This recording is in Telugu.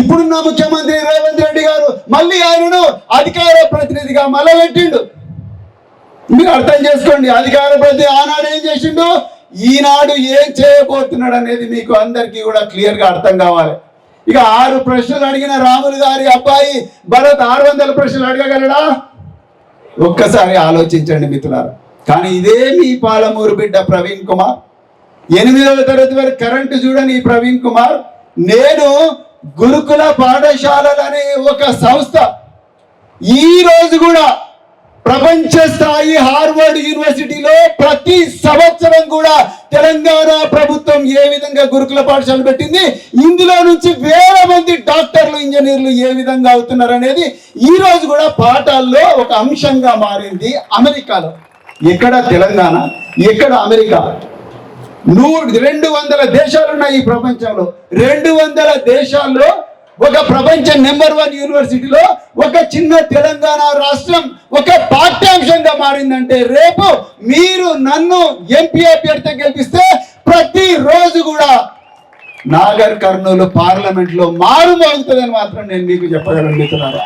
ఇప్పుడున్న ముఖ్యమంత్రి రేవంత్ రెడ్డి గారు మళ్ళీ ఆయనను అధికార ప్రతినిధిగా మళ్ళా పెట్టిండు మీరు అర్థం చేసుకోండి అధికార ప్రతి ఆనాడు ఏం చేసిండు? ఈనాడు ఏం చేయబోతున్నాడు అనేది మీకు అందరికీ కూడా క్లియర్గా అర్థం కావాలి. ఇక ఆరు ప్రశ్నలు అడిగిన రాములు గారి అబ్బాయి భరత్ ఆరు వందల ప్రశ్నలు అడగగలడా? ఒక్కసారి ఆలోచించండి మిత్రులారు. కానీ ఇదే మీ పాలమూరు బిడ్డ ప్రవీణ్ కుమార్. ఎనిమిదవ తరగతి వరకు కరెంటు చూడని ప్రవీణ్ కుమార్. నేను గురుకుల పాఠశాలలనే ఒక సంస్థ. ఈ రోజు కూడా ప్రపంచ స్థాయి హార్వర్డ్ యూనివర్సిటీలో ప్రతి సంవత్సరం కూడా తెలంగాణ ప్రభుత్వం ఏ విధంగా గురుకుల పాఠశాల పెట్టింది ఇందులో నుంచి వేల మంది డాక్టర్లు ఇంజనీర్లు ఏ విధంగా అవుతున్నారు అనేది ఈ రోజు కూడా పాఠాల్లో ఒక అంశంగా మారింది అమెరికాలో. ఎక్కడ తెలంగాణ ఎక్కడ అమెరికా? నూరు రెండు వందల దేశాలున్నాయి ఈ ప్రపంచంలో. రెండు వందల దేశాల్లో ఒక ప్రపంచ నెంబర్ వన్ యూనివర్సిటీలో ఒక చిన్న తెలంగాణ రాష్ట్రం ఒక పాఠ్యాంశంగా మారిందంటే రేపు మీరు నన్ను ఎంపీ అభ్యర్థి గెలిపిస్తే ప్రతి రోజు కూడా నాగర్ కర్నూలు పార్లమెంట్లో మారు మోగుతుందని మాత్రం నేను మీకు చెప్పగలను మిత్రులారా.